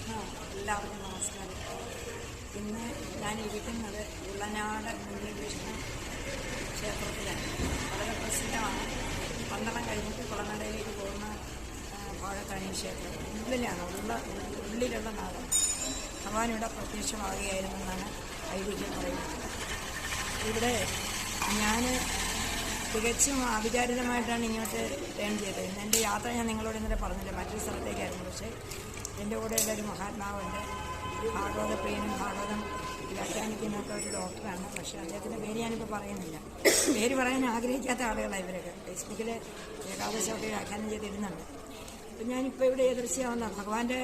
കൃഷ്ണ എല്ലാവർക്കും നമസ്കാരം. ഇന്ന് ഞാൻ ഇരിക്കുന്നത് ഉള്ളനാട് ഉണ്ണികൃഷ്ണ ക്ഷേത്രത്തിലാണ്. വളരെ പ്രസിദ്ധമാണ്. പന്തളം കഴിഞ്ഞിട്ട് കുളനടയിലേക്ക് പോകുന്ന ഭാഗത്താണ് ഈ ക്ഷേത്രം. ഉള്ളിലാണ് ഉള്ള ഉള്ളിലുള്ള നാട് ഭഗവാനിവിടെ ഇവിടെ പ്രത്യക്ഷമാവുകയായിരുന്നെന്നാണ് ഐതിഹ്യം പറയുന്നത്. ഇവിടെ ഞാൻ തികച്ചും അവിചാരിതമായിട്ടാണ് ഇങ്ങോട്ട് ടേൺ ചെയ്തത്. എന്റെ യാത്ര ഞാൻ നിങ്ങളോട് ഇന്നലെ പറഞ്ഞില്ല. മറ്റൊരു സ്ഥലത്തേക്കായിരുന്നു. പക്ഷേ എന്റെ കൂടെ ഉള്ള ഒരു മഹാത്മാവുണ്ട്. ഭാഗവത പ്രിയനും ഭാഗവതം വ്യാഖ്യാനിക്കുന്നൊക്കെ ഒരു ഡോക്ടറാണ്. പക്ഷേ അദ്ദേഹത്തിന്റെ പേര് ഞാനിപ്പോൾ പറയുന്നില്ല. പേര് പറയാൻ ആഗ്രഹിക്കാത്ത ആളുകളാണ് ഇവരൊക്കെ. ഫേസ്ബുക്കിൽ ഏകാദശമൊക്കെ വ്യാഖ്യാനം ചെയ്തിരുന്നുണ്ട്. അപ്പം ഞാനിപ്പോൾ ഇവിടെ എതിർച്ചയാവുന്ന ഭഗവാന്റെ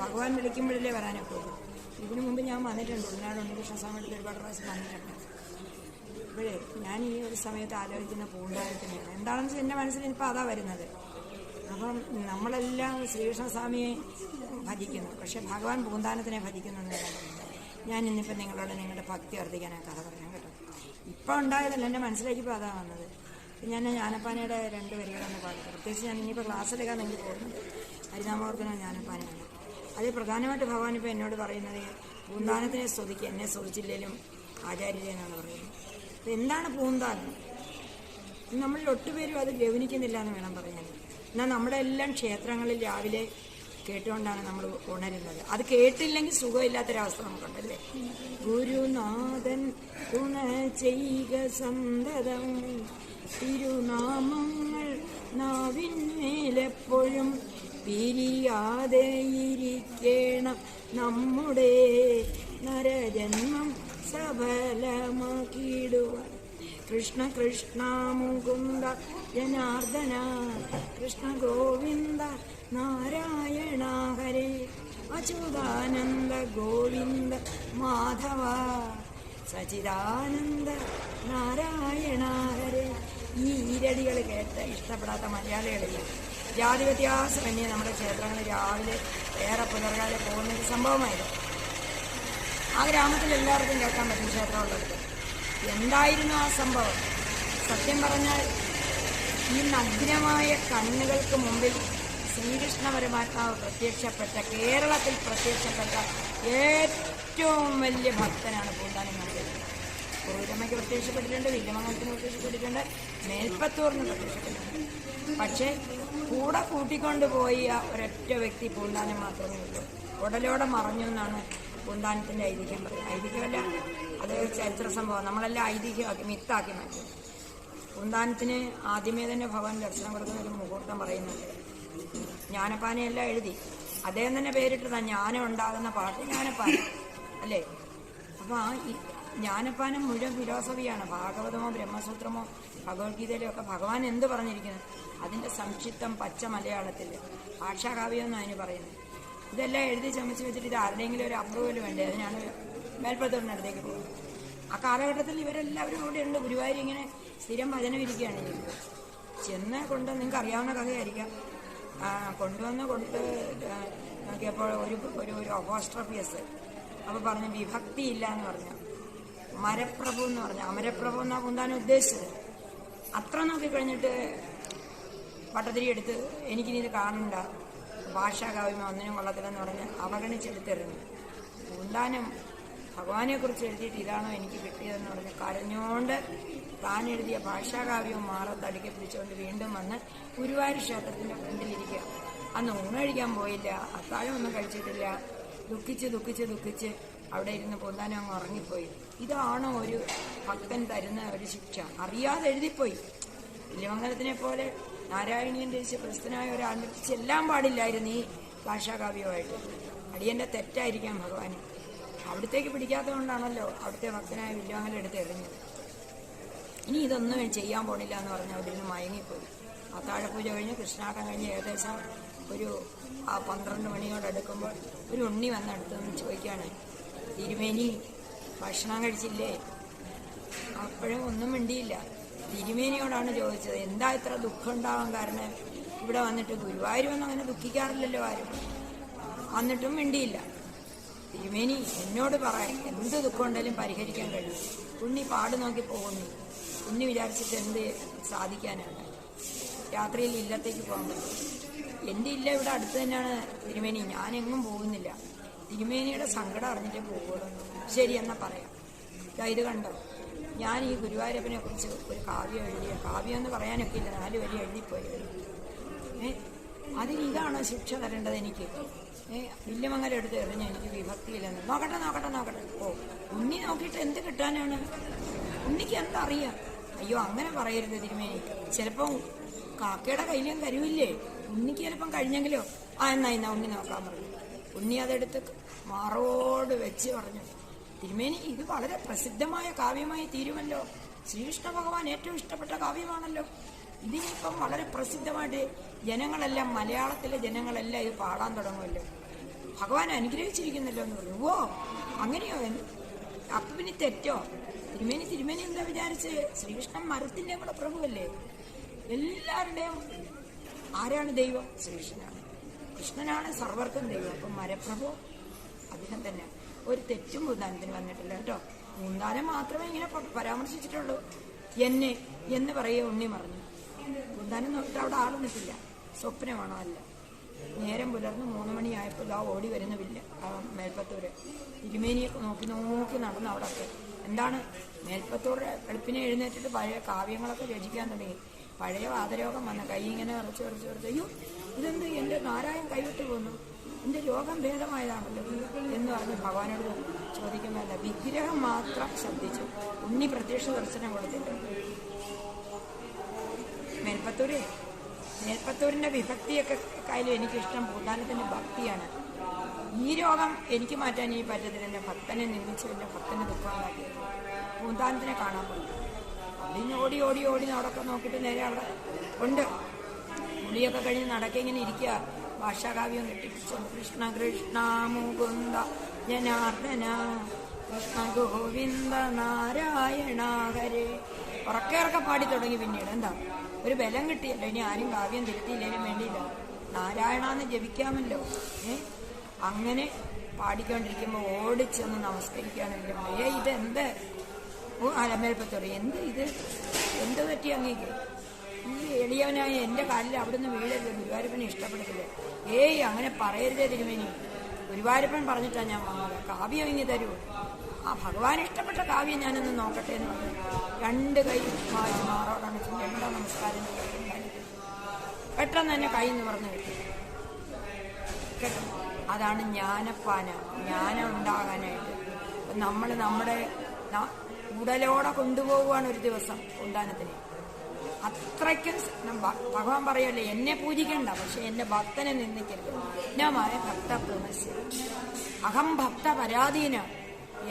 ഭഗവാൻ വിളിക്കുമ്പോഴല്ലേ വരാനൊക്കെ ഉള്ളൂ. ഇതിനു മുമ്പ് ഞാൻ വന്നിട്ടുണ്ട്. ഉൾനാട് ഉണ്ണികൃഷ്ണ സ്വാമിയുടെ ഒരുപാട് പ്രാവശ്യം വന്നിട്ടുണ്ട്. ഇപ്പോഴേ ഞാൻ ഈ ഒരു സമയത്ത് ആലോചിക്കുന്ന പൂണ്ടായത്തിനെയാണ് എന്താണെന്ന് വെച്ചാൽ എന്റെ മനസ്സിൽ ഇപ്പോൾ അതാ വരുന്നത്. അപ്പം നമ്മളെല്ലാം ശ്രീകൃഷ്ണസ്വാമിയെ ഭജിക്കുന്നു. പക്ഷെ ഭഗവാൻ പൂന്താനത്തിനെ ഭജിക്കുന്നു എന്നാണ് ഞാൻ ഇന്നിപ്പോൾ നിങ്ങളോട് നിങ്ങളുടെ ഭക്തി വർദ്ധിക്കാനാണ് കഥ പറയാൻ കേട്ടോ. ഇപ്പം ഉണ്ടായതല്ല എന്റെ മനസ്സിലേക്ക് ഇപ്പോൾ അതാ വന്നത്. ഞാൻ ജ്ഞാനപ്പാനയുടെ രണ്ട് വരികളൊന്ന് പാടി. പ്രത്യേകിച്ച് ഞാൻ ഇനിയിപ്പോൾ ക്ലാസ്സിലെടുക്കാൻ നിങ്ങൾ പോകുന്നത് ഹരിനാമവർദ്ധന ജ്ഞാനപ്പാനയാണ്. അതിൽ പ്രധാനമായിട്ട് ഭഗവാൻ ഇപ്പോൾ എന്നോട് പറയുന്നത് പൂന്താനത്തിനെ സ്തുതിക്കുക എന്നെ സ്തുതിച്ചില്ലേലും ആചാര്യരെ എന്നാണ് പറയുന്നത്. അപ്പം എന്താണ് പൂന്താനം നമ്മളിൽ ഒട്ടുപേരും അത് ഗവനിക്കുന്നില്ല എന്ന് വേണം പറയാൻ. എന്നാൽ നമ്മുടെ എല്ലാം ക്ഷേത്രങ്ങളിൽ രാവിലെ കേട്ടുകൊണ്ടാണ് നമ്മൾ ഉണരുന്നത്. അത് കേട്ടില്ലെങ്കിൽ സുഖമില്ലാത്തൊരവസ്ഥ നമുക്കുണ്ടല്ലേ? ഗുരുനാഥൻ തുണ ചെയ്യുക സന്തതം. തിരുനാമങ്ങൾ നാവിന്മേലെപ്പോഴും പിരിയാതെ ഇരിക്കണം. നമ്മുടെ നരജന്മം സഫലമാക്കിയിടുവാൻ കൃഷ്ണ കൃഷ്ണ മുകുന്ദ ജനാർദ്ദന കൃഷ്ണ ഗോവിന്ദ നാരായണ ഹരേ അച്യുതാനന്ദ ഗോവിന്ദ മാധവ സച്ചിദാനന്ദ നാരായണ ഹരേ. ഈ ഈരടികൾ കേട്ട് ഇഷ്ടപ്പെടാത്ത മലയാളികളില്ല ജാതി വ്യത്യാസമന്യേ നമ്മുടെ ക്ഷേത്രങ്ങളിൽ രാവിലെ ഏറെ പുലർകാലെ പോകുന്ന ഒരു സംഭവമായിരുന്നു. ആ ഗ്രാമത്തിൽ എല്ലാവർക്കും കേൾക്കാൻ പറ്റും ക്ഷേത്രമുള്ളവർക്ക് എന്തായിരുന്നു ആ സംഭവം? സത്യം പറഞ്ഞാൽ ഈ നഗ്നമായ കണ്ണുകൾക്ക് മുമ്പിൽ ശ്രീകൃഷ്ണ പരമാത്മാവ് പ്രത്യക്ഷപ്പെട്ട കേരളത്തിൽ പ്രത്യക്ഷപ്പെട്ട ഏറ്റവും വലിയ ഭക്തനാണ് പൂന്താനം നമ്പൂതിരി പൂർവിതമ്മയ്ക്ക് പ്രത്യക്ഷപ്പെട്ടിട്ടുണ്ട് വില്യമംഗലത്തിന് പ്രത്യക്ഷപ്പെട്ടിട്ടുണ്ട് മേൽപ്പത്തൂറിന് പ്രത്യക്ഷപ്പെട്ടിട്ടുണ്ട്. പക്ഷേ കൂടെ കൂട്ടിക്കൊണ്ടുപോയി പോയ ഒരൊറ്റ വ്യക്തി പൂന്താനം മാത്രമേ ഉള്ളൂ. ഉടലോടെ മറഞ്ഞു എന്നാണ് പൂന്താനത്തിന്റെ ഐതിഹ്യം പറയും ഐതിഹ്യമല്ല അത് ചരിത്ര സംഭവം. നമ്മളെല്ലാം ഐതിഹ്യമാക്കി മിത്താക്കി മാറ്റി. പൂന്താനത്തിന് ആദ്യമേ തന്നെ ഭഗവാൻ ദർശനം കൊടുക്കുന്ന ഒരു മുഹൂർത്തം പറയുന്നുണ്ട്. ജ്ഞാനപ്പാനയെല്ലാം എഴുതി. അദ്ദേഹം തന്നെ പേരിട്ടതാ ജ്ഞാനം ഉണ്ടാകുന്ന പാട്ട് ജ്ഞാനപ്പാന അല്ലേ? അപ്പൊ ആ ജ്ഞാനപ്പാനം മുഴുവൻ ഫിലോസഫിയാണ്. ഭാഗവതമോ ബ്രഹ്മസൂത്രമോ ഭഗവത്ഗീതയിലോ ഒക്കെ ഭഗവാൻ എന്ത് പറഞ്ഞിരിക്കുന്നത് അതിന്റെ സംക്ഷിപ്തം പച്ച മലയാളത്തിൽ ഭാഷാകാവ്യം എന്നാണ് അതിന് പറയുന്നത്. ഇതെല്ലാം എഴുതി ചമച്ച് വെച്ചിട്ട് ഇത് ആരുടെയെങ്കിലും ഒരു അപ്രൂവൽ വേണ്ടേ? അതിനാണ് മേൽപ്പത്തൂരിനടുത്തേക്ക് പോകുന്നത് ആ കാലഘട്ടത്തിൽ ഇവരെല്ലാവരും കൂടെ ഉണ്ട്. ഗുരുവായൂർ ഇങ്ങനെ സ്ഥിരം ഭജന ഇരിക്കുകയാണ് ചെയ്യുന്നത് ചെന്ന് കൊണ്ട് നിങ്ങൾക്ക് അറിയാവുന്ന കഥയായിരിക്കാം. കൊണ്ടുവന്ന് കൊടുത്ത് നോക്കിയപ്പോൾ ഒരു ഒരു ഒരു അപ്പോസ്ട്രഫിയസ് അപ്പോൾ പറഞ്ഞു വിഭക്തി ഇല്ല എന്ന് പറഞ്ഞു. മരപ്രഭു എന്ന് പറഞ്ഞു. അമരപ്രഭു എന്നാ പൂന്താൻ ഉദ്ദേശിച്ചത്? അത്ര നോക്കി കഴിഞ്ഞിട്ട് പട്ടത്തിരി എടുത്ത് എനിക്കിനി ഇത് കാണണ്ട. ഭാഷാകാവ്യം ഒന്നിനും കൊള്ളത്തില്ലെന്ന് പറഞ്ഞ് അവഗണിച്ചെടുത്തെറിഞ്ഞു പൂന്താനം ഭഗവാനെ കുറിച്ച് എഴുതിയിട്ട് ഇതാണോ എനിക്ക് കിട്ടിയതെന്ന് പറഞ്ഞ് കരഞ്ഞോണ്ട് താൻ എഴുതിയ ഭാഷാകാവ്യവും മാറത്തടിക്കെ പിടിച്ചുകൊണ്ട് വീണ്ടും വന്ന് ഗുരുവായൂർ ക്ഷേത്രത്തിന്റെ ഫ്രണ്ടിലിരിക്കുക അന്ന് ഊണ് കഴിക്കാൻ പോയില്ല. അത്താഴം ഒന്നും കഴിച്ചിട്ടില്ല. ദുഃഖിച്ച് ദുഃഖിച്ച് ദുഃഖിച്ച് അവിടെ ഇരുന്ന് പൊന്താനം അങ്ങ് ഉറങ്ങിപ്പോയി. ഇതാണോ ഒരു ഭക്തൻ തരുന്ന ഒരു ശിക്ഷ? അറിയാതെ എഴുതിപ്പോയി. വില്യമംഗലത്തിനെ പോലെ നാരായണീയൻ രചിച്ച പ്രസ്തനായ ഒരാളിനെ എല്ലാം പാടില്ലായിരുന്നു ഈ ഭാഷാകാവ്യമായിട്ട്. അടിയന്റെ തെറ്റായിരിക്കാം ഭഗവാന്. അവിടത്തേക്ക് പിടിക്കാത്തതുകൊണ്ടാണല്ലോ അവിടുത്തെ ഭക്തനായ എടുത്ത് എറിഞ്ഞത്. ഇനി ഇതൊന്നും ചെയ്യാൻ പോണില്ല എന്ന് പറഞ്ഞ് അവിടെ നിന്ന് മയങ്ങിപ്പോയി അത്താഴപൂജ കഴിഞ്ഞ് കൃഷ്ണാട്ടം കഴിഞ്ഞ് ഏകദേശം ഒരു ആ പന്ത്രണ്ട് മണിയോടടുക്കുമ്പോൾ ഒരു ഉണ്ണി വന്നെടുത്ത് നിന്ന് ചോദിക്കുകയാണ് തിരുമേനി ഭക്ഷണം കഴിച്ചില്ലേ? അപ്പോഴും ഒന്നും മിണ്ടിയില്ല. തിരുമേനിയോടാണ് ചോദിച്ചത്. എന്താ ഇത്ര ദുഃഖം ഉണ്ടാവാൻ കാരണം? ഇവിടെ വന്നിട്ട് ഗുരുവായൂർ വന്ന് അങ്ങനെ ദുഃഖിക്കാറില്ലല്ലോ ആരും. വന്നിട്ടും മിണ്ടിയില്ല. തിരുമേനി എന്നോട് പറയാൻ എന്ത് ദുഃഖം ഉണ്ടെങ്കിലും പരിഹരിക്കാൻ കഴിയും. ഉണ്ണി പാട് നോക്കി പോകുന്നു. ഉണ്ണി വിചാരിച്ചിട്ട് എന്ത് സാധിക്കാനാണ്? രാത്രിയിൽ ഇല്ലത്തേക്ക് പോകാൻ പറ്റും. എന്റെ ഇല്ല ഇവിടെ അടുത്ത് തന്നെയാണ് തിരുമേനി. ഞാനെങ്ങും പോകുന്നില്ല. തിരുമേനിയുടെ സങ്കടം അറിഞ്ഞിട്ടേ പോകുള്ളൂ. ശരി പറയാം. ഇത് കണ്ടോ? ഞാൻ ഈ ഗുരുവായൂരപ്പനെ കുറിച്ച് ഒരു കാവ്യം എഴുതിയ കാവ്യം എന്ന് പറയാനൊക്കെ ഇല്ല. നാല് വരി എഴുതിപ്പോയി. ഏ? അതിന് ഇതാണോ ശിക്ഷ തരേണ്ടത് എനിക്ക്? ഏ? വില്യമങ്ങല എടുത്ത് എറിഞ്ഞ എനിക്ക് വിഭക്തിയില്ലെന്ന്. നോക്കട്ടെ നോക്കട്ടെ നോക്കട്ടെ. ഓ ഉണ്ണി നോക്കിയിട്ട് എന്ത് കിട്ടാനാണ്? ഉണ്ണിക്ക് എന്താ അറിയാം? അയ്യോ അങ്ങനെ പറയരുത് തിരുമേനി. ചിലപ്പം കാക്കയുടെ കയ്യിലും കരുവില്ലേ? ഉണ്ണിക്ക് ചിലപ്പം കഴിഞ്ഞെങ്കിലോ? ആ എന്നാ എന്നാ ഉണ്ണി നോക്കാൻ പറഞ്ഞു. ഉണ്ണി അതെടുത്ത് മാറോട് വെച്ച് പറഞ്ഞു. തിരുമേനി ഇത് വളരെ പ്രസിദ്ധമായ കാവ്യമായി തീരുമല്ലോ. ശ്രീകൃഷ്ണ ഭഗവാൻ ഏറ്റവും ഇഷ്ടപ്പെട്ട കാവ്യമാണല്ലോ. ഇതിനിപ്പം വളരെ പ്രസിദ്ധമായിട്ട് ജനങ്ങളെല്ലാം മലയാളത്തിലെ ജനങ്ങളെല്ലാം ഇത് പാടാൻ തുടങ്ങുമല്ലോ. ഭഗവാൻ അനുഗ്രഹിച്ചിരിക്കുന്നല്ലോ എന്ന് പറഞ്ഞു. ഓ അങ്ങനെയോ? അപ്പൊ പിന്നെ തെറ്റോ? തിരുമേനി തിരുമേനി എന്താ വിചാരിച്ച്? ശ്രീകൃഷ്ണൻ മരത്തിന്റെ കൂടെ പ്രഭുവല്ലേ? എല്ലാവരുടെയും ആരാണ് ദൈവം? ശ്രീകൃഷ്ണനാണ്. കൃഷ്ണനാണ് സർവർക്കും ദൈവം. അപ്പം മരപ്രഭു അദ്ദേഹം തന്നെ. ഒരു തെറ്റും പൂന്താനത്തിന് വന്നിട്ടില്ല കേട്ടോ. പൂന്താനം മാത്രമേ ഇങ്ങനെ പരാമർശിച്ചിട്ടുള്ളൂ. എന്നെ എന്ന് പറയുക ഉണ്ണി മറിഞ്ഞു പൂന്താനം നോക്കിയിട്ട് അവിടെ ആൾ നിൽക്കില്ല സ്വപ്നമാണോ അല്ല. നേരം പുലർന്ന് മൂന്ന് മണിയായപ്പോൾ ഇതാ ഓടി വരുന്ന വില്ല ആ മേൽപ്പത്തൂര്. തിരുമേനിയെ നോക്കി നോക്കി നടന്നു അവിടെ എന്താണ്? മേൽപ്പത്തൂർ വെളുപ്പിനെ എഴുന്നേറ്റിട്ട് പഴയ കാവ്യങ്ങളൊക്കെ രചിക്കാൻ തുടങ്ങി. പഴയ വാതരോഗം വന്ന കൈ ഇങ്ങനെ ഉറച്ചു ഉറച്ചു ഉറച്ചു അയ്യോ ഇതെന്ത്? എന്റെ നാരായൺ കൈവിട്ട് പോന്നു. എന്റെ രോഗം ഭേദമായതാണല്ലോ. എന്ന് പറഞ്ഞ് ഭഗവാനോട് ചോദിക്കുന്നതല്ല വിഗ്രഹം മാത്രം ശ്രദ്ധിച്ചു. ഉണ്ണി പ്രത്യക്ഷ ദർശനം കൊടുത്തില്ല മേൽപ്പത്തൂര് മേൽപ്പത്തൂരിന്റെ വിഭക്തിയൊക്കെ കാര്യം എനിക്കിഷ്ടം. പൂന്താനത്തിന്റെ ഭക്തിയാണ്. ഈ രോഗം എനിക്ക് മാറ്റാൻ ഈ പറ്റത്തില്ല. ഭക്തനെ നിന്ദിച്ചു എന്റെ ദുഃഖമാക്കി. ഭൂതാനത്തിനെ കാണാൻ പോയി. അതിന് ഓടി ഓടി ഓടി നടക്കെ നോക്കിയിട്ട് നേരെ അവിടെ ഉണ്ട്. മുടിയൊക്കെ കഴിഞ്ഞ് നടക്കിങ്ങനെ ഇരിക്കുക. ഭാഷാകാവ്യം കെട്ടിപ്പിടിച്ചു കൃഷ്ണ കൃഷ്ണ മുകുന്ദ ജനാർദ്ദന കൃഷ്ണ ഗോവിന്ദ നാരായണ ഉറക്കെ ഉറക്കെ പാടി തുടങ്ങി പിന്നീട് എന്താ? ഒരു ബലം കിട്ടിയല്ലോ ഇനി ആരും കാവ്യം തിരുത്തിയില്ലേലും വേണ്ടിയില്ല. നാരായണ എന്ന് ജപിക്കാമല്ലോ. ഏ? അങ്ങനെ പാടിക്കൊണ്ടിരിക്കുമ്പോൾ ഓടിച്ചെന്ന് നമസ്കരിക്കുകയാണെങ്കിലും ഏ ഇതെന്ത്? അലമേൽപ്പത്തോറി എന്ത് ഇത്? എന്ത് പറ്റി അങ്ങേക്ക്? ഈ എളിയവനായ എന്റെ കാലിൽ അവിടുന്ന് വീഴരുത്. ഗുരുവായൂരപ്പനെ ഇഷ്ടപ്പെടത്തില്ല ഏയ് അങ്ങനെ പറയരുതേ തിരുമേനി. ഗുരുവായൂരപ്പൻ പറഞ്ഞിട്ടാണ് ഞാൻ വന്നത്. കാവ്യം ഇങ്ങി തരൂ. ആ ഭഗവാൻ ഇഷ്ടപ്പെട്ട കാവ്യം ഞാനൊന്ന് നോക്കട്ടെ എന്ന് പറഞ്ഞു. രണ്ട് കൈ മാറി മാറോടാണ് എന്താ നമസ്കാരം പെട്ടെന്ന് തന്നെ കൈ എന്ന് പറഞ്ഞു കിട്ടി. അതാണ് ജ്ഞാനപ്പാന. ജ്ഞാനം ഉണ്ടാകാനായിട്ട്. നമ്മൾ നമ്മുടെ ഉടലോടെ കൊണ്ടുപോവുകയാണ് ഒരു ദിവസം ഉണ്ടാനത്തിന് അത്രയ്ക്കും ഭഗവാൻ പറയല്ലേ എന്നെ പൂജിക്കണ്ട പക്ഷെ എന്റെ ഭക്തനെ നിന്ദിക്കരുത്. ഭിന്നമായ ഭക്ത പ്രമസ്യ അഹം ഭക്ത പരാധീന.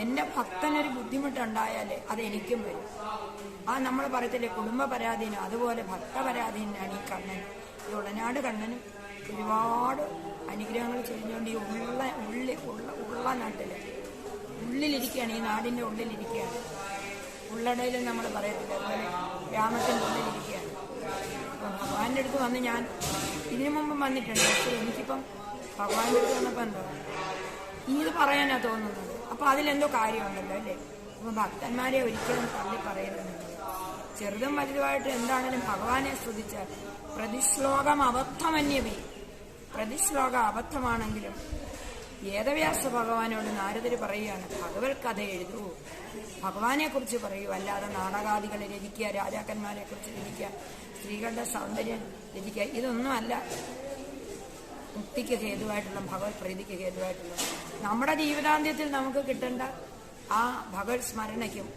എന്റെ ഭക്തനൊരു ബുദ്ധിമുട്ടുണ്ടായാലേ അത് എനിക്കും വരും. ആ നമ്മൾ പറയത്തില്ലേ കുടുംബ പരാധീനം അതുപോലെ ഭക്ത പരാധീനാണ് ഈ കണ്ണൻ ഈ ഉടനാട് കണ്ണനും ഒരുപാട് അനുഗ്രഹങ്ങൾ ചെയ്തുകൊണ്ട് ഈ ഉള്ള ഉള്ളി ഉള്ള ഉള്ള നാട്ടിൽ. ഉള്ളിലിരിക്കുകയാണ് ഈ നാടിന്റെ ഉള്ളിലിരിക്കുകയാണ്. ഉള്ളടയിൽ നമ്മൾ പറയത്തില്ല അതുപോലെ ഗ്രാമത്തിന്റെ വന്നിരിക്കുകയാണ് ഭഗവാന്റെ അടുത്ത് വന്ന് ഞാൻ ഇതിനു മുമ്പും വന്നിട്ടുണ്ട്. പക്ഷെ എനിക്കിപ്പം ഭഗവാന്റെ അടുത്ത് വന്നപ്പോൾ എന്തോ ഇത് പറയാനാ തോന്നുന്നത്. അപ്പൊ അതിലെന്തോ കാര്യമുണ്ടല്ലോ അല്ലേ? അപ്പൊ ഭക്തന്മാരെ ഒരിക്കലും തള്ളി പറയരുത്. ചെറുതും വലുതുമായിട്ട് എന്താണെങ്കിലും ഭഗവാനെ സ്തുതിച്ച പ്രതിശ്ലോകം അബദ്ധമന്യവി. പ്രതിശ്ലോക അബദ്ധമാണെങ്കിലും വേദവ്യാസ ഭഗവാനോട് നാരദര് പറയുകയാണ് ഭഗവത് കഥ എഴുതൂ. ഭഗവാനെ കുറിച്ച് പറയൂ അല്ലാതെ നാടകാദികളെ രചിക്കുക രാജാക്കന്മാരെ കുറിച്ച് രചിക്കുക സ്ത്രീകളുടെ സൗന്ദര്യം രചിക്കുക ഇതൊന്നുമല്ല. മുക്തിക്ക് ഹേതുവായിട്ടുള്ള ഭഗവത് പ്രീതിക്ക് ഹേതുവായിട്ടുള്ള. നമ്മുടെ ജീവിതാന്ത്യത്തിൽ നമുക്ക് കിട്ടേണ്ട ആ ഭഗവത് സ്മരണയ്ക്കും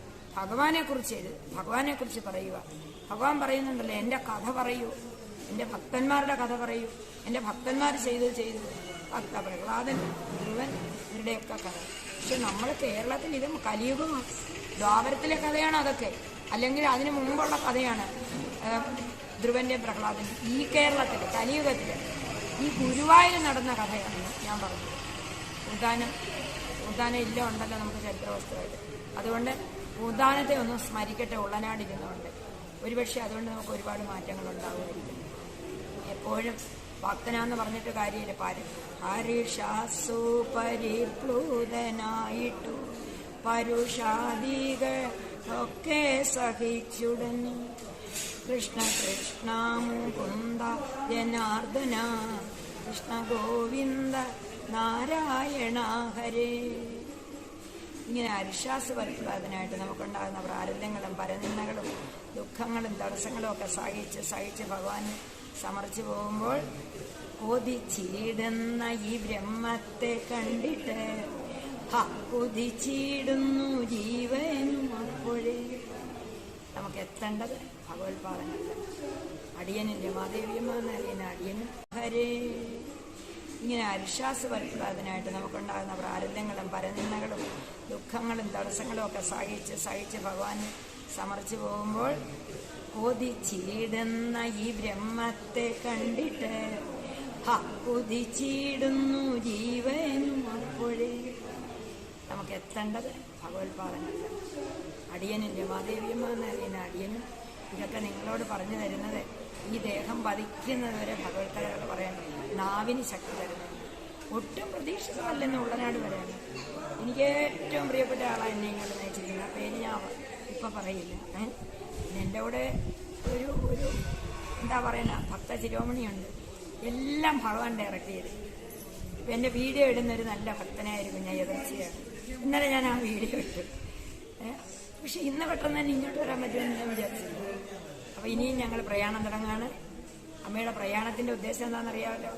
എഴുതും ഭഗവാനെ കുറിച്ച് പറയുക. ഭഗവാൻ പറയുന്നുണ്ടല്ലോ എന്റെ കഥ പറയൂ എന്റെ ഭക്തന്മാരുടെ കഥ പറയൂ എന്റെ ഭക്തന്മാർ ചെയ്തത് ചെയ്തു. ഭക്ത പ്രഹ്ലാദൻ ധ്രുവൻ ഇവരുടെയൊക്കെ കഥ. പക്ഷെ നമ്മൾ കേരളത്തിൽ ഇത് കലിയുഗം ദ്വാപരത്തിലെ കഥയാണ് അതൊക്കെ. അല്ലെങ്കിൽ അതിനു മുമ്പുള്ള കഥയാണ് ധ്രുവന്റെ പ്രഹ്ലാദൻ ഈ കേരളത്തിൽ കലിയുഗത്തിൽ ഈ ഗുരുവായൂർ നടന്ന കഥയാണ് ഞാൻ പറഞ്ഞത്. ഉദാനം ഉദാനം ഇല്ല ഉണ്ടല്ലോ നമുക്ക് ചരിത്രവസ്തുവായിട്ട്. അതുകൊണ്ട് ഉദാനത്തെ ഒന്ന് സ്മരിക്കട്ടെ ഉള്ളനാടിരുന്നുകൊണ്ട് ഒരുപക്ഷെ അതുകൊണ്ട് നമുക്ക് ഒരുപാട് മാറ്റങ്ങൾ ഉണ്ടാകുമായിരിക്കും എപ്പോഴും ഭക്തനാന്ന് പറഞ്ഞിട്ട് കാര്യമില്ല. പാര് ഹരിഷാസു പരിപ്ലൂതനായിട്ടു പരുഷാദികൾ ഒക്കെ സഹിച്ചുടഞ്ഞു കൃഷ്ണ കൃഷ്ണ മുകുന്ദ ജനാർദ്ദന കൃഷ്ണ ഗോവിന്ദ നാരായണ ഹരേ. ഇങ്ങനെ അരിശ്വാസ പരിപ്രാതനായിട്ട് നമുക്കുണ്ടാകുന്ന പ്രാരബ്ധങ്ങളും പരനിന്ദകളും ദുഃഖങ്ങളും തടസ്സങ്ങളും ഒക്കെ സഹിച്ച് സഹിച്ച് ഭഗവാന് സമർച്ചു പോകുമ്പോൾ കൊതിച്ചിടുന്ന ഈ ബ്രഹ്മത്തെ കണ്ടിട്ട് കൊതിച്ചിടുന്നു ജീവനും അപ്പോഴേ. നമുക്ക് എത്തേണ്ടത് ഭഗവത്പാദനല്ല. അടിയനില്ല മാദേവിയമ്മ എന്നറിയുന്ന അടിയൻ ഹരേ. ഇങ്ങനെ അരിശ്വാസ് വരുത്തുന്നതിനായിട്ട് നമുക്കുണ്ടാകുന്ന പ്രാരബ്ധങ്ങളും പരനിന്ദകളും ദുഃഖങ്ങളും തടസ്സങ്ങളും ഒക്കെ സഹിച്ച് സഹിച്ച് ഭഗവാൻ സമർച്ചു പോകുമ്പോൾ കൊതിച്ചിടുന്ന ഈ ബ്രഹ്മത്തെ കണ്ടിട്ട് ഹ കൊതിച്ചിടുന്നു ജീവനും അപ്പോഴേ. നമുക്ക് എത്തേണ്ടത് ഭഗവത്പാദനല്ല അടിയനും രമാദേവിയമ്മ എന്ന അടിയനും. ഇതൊക്കെ നിങ്ങളോട് പറഞ്ഞു തരുന്നത് ഈ ദേഹം പതിക്കുന്നത് വരെ ഭഗവത് കഥകൾ പറയാൻ നാവിന് ശക്തി തരുന്നത് ഒട്ടും പ്രതീക്ഷിച്ചതല്ലെന്ന് ഉള്ളനാട് വരെയാണ്. എനിക്ക് ഏറ്റവും പ്രിയപ്പെട്ട ആളാണ് എന്നെ ഇങ്ങോട്ട് നയിച്ചിരിക്കുന്നത്. പേര് ഞാൻ ഇപ്പം പറയില്ല. ഏ? എന്റെ കൂടെ ഒരു ഒരു എന്താ പറയുന്ന ഭക്ത ശിരോമണിയുണ്ട്. എല്ലാം ഭഗവാൻ ഡയറക്റ്റ് ചെയ്ത്. ഇപ്പം എന്റെ വീഡിയോ ഇടുന്ന ഒരു നല്ല ഭക്തനായിരിക്കും ഞാൻ എതിർച്ചയാണ് ഇന്നലെ ഞാൻ ആ വീഡിയോ ഇട്ടു? പക്ഷെ ഇന്ന് പെട്ടെന്ന് തന്നെ ഇങ്ങോട്ട് വരാൻ പറ്റുമെന്ന് ഞാൻ വിചാരിച്ചില്ല അപ്പോൾ ഇനിയും ഞങ്ങൾ പ്രയാണം തുടങ്ങാണ്. അമ്മയുടെ പ്രയാണത്തിന്റെ ഉദ്ദേശം എന്താണെന്നറിയാമല്ലോ?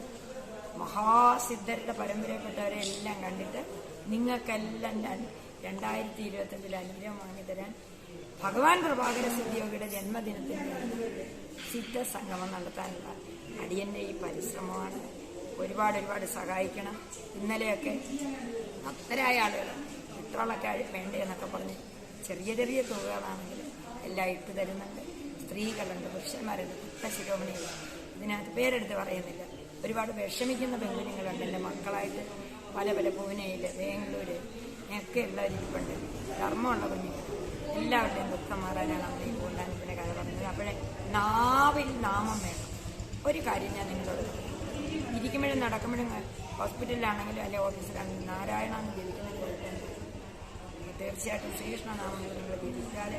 മഹാസിദ്ധരുടെ പരമ്പരയിൽപ്പെട്ടവരെ എല്ലാം കണ്ടിട്ട് നിങ്ങൾക്കെല്ലാം ഞാൻ രണ്ടായിരത്തി ഇരുപത്തഞ്ചിൽ അനുഗ്രഹം വാങ്ങിത്തരാൻ ഭഗവാൻ പ്രഭാകര സിദ്ധിയോഗിയുടെ ജന്മദിനത്തിന് സിദ്ധസംഗമം നടത്താനുള്ള അടിയന്റെ ഈ പരിശ്രമമാണ്. ഒരുപാട് ഒരുപാട് സഹായിക്കണം. ഇന്നലെയൊക്കെ ഭക്തരായ ആളുകൾ ഇത്രളൊക്കെ വേണ്ടതെന്നൊക്കെ പറഞ്ഞ് ചെറിയ ചെറിയ തുകകളാണെങ്കിലും എല്ലാം ഇട്ട് തരുന്നുണ്ട്. സ്ത്രീകളുണ്ട് പുരുഷന്മാരുണ്ട് ഭക്തശിരോമണികൾ. ഇതിനകത്ത് പേരെടുത്ത് പറയുന്നില്ല. ഒരുപാട് വിഷമിക്കുന്ന പെൺകുഞ്ഞുങ്ങളുണ്ട്. എന്റെ മക്കളായിട്ട് പല പല പൂനെയിൽ ബാംഗ്ലൂര് ഒക്കെ ഉള്ളവരിപ്പുണ്ട് ധർമ്മമുള്ള കുഞ്ഞുങ്ങൾ. എല്ലാവരുടെയും ദുഃഖം മാറാനാണ് നമ്മൾ ഈ പൂണ്ടാനത്തിന്റെ കഥ പറഞ്ഞത്. അപ്പോഴേ നാവിൽ നാമം വേണം. ഒരു കാര്യം ഞാൻ നിങ്ങളോട്. ഇരിക്കുമ്പോഴും നടക്കുമ്പോഴും ഹോസ്പിറ്റലിലാണെങ്കിലും അല്ലെങ്കിൽ ഓഫീസിലാണെങ്കിലും നാരായണ എന്ന് കുഴപ്പമില്ല തീർച്ചയായിട്ടും ശ്രീകൃഷ്ണനാമം നിങ്ങൾ ജപിച്ചാൽ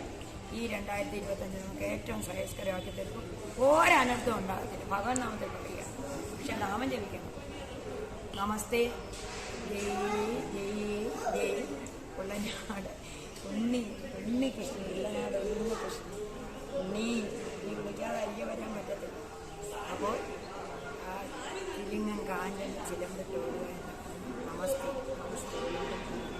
ഈ രണ്ടായിരത്തി ഇരുപത്തഞ്ച് നമുക്ക് ഏറ്റവും ശ്രേയസ്കരമാക്കി തരും ഒരനർത്ഥം ഉണ്ടാകത്തില്ല. ഭഗവാൻ നാമത്തിൽ പറയുക. പക്ഷെ നാമം ജപിക്കണം. നമസ്തേ. ജയ് ജയ് ജയ്. ഉള്ളനാട് ഉണ്ണി ഉണ്ണി കൃഷ്ണൻ ഇല്ലനാട് ഉണ്ണി കൃഷ്ണൻ. ഉണ്ണി നീ വിളിക്കാതെ അയ്യ വരാൻ പറ്റത്തില്ല. അപ്പോൾ ആ തിരിങ്ങൻ കാഞ്ഞൻ ചിലമ്പത്തോട് നമസ്കാരം നമസ്കാരം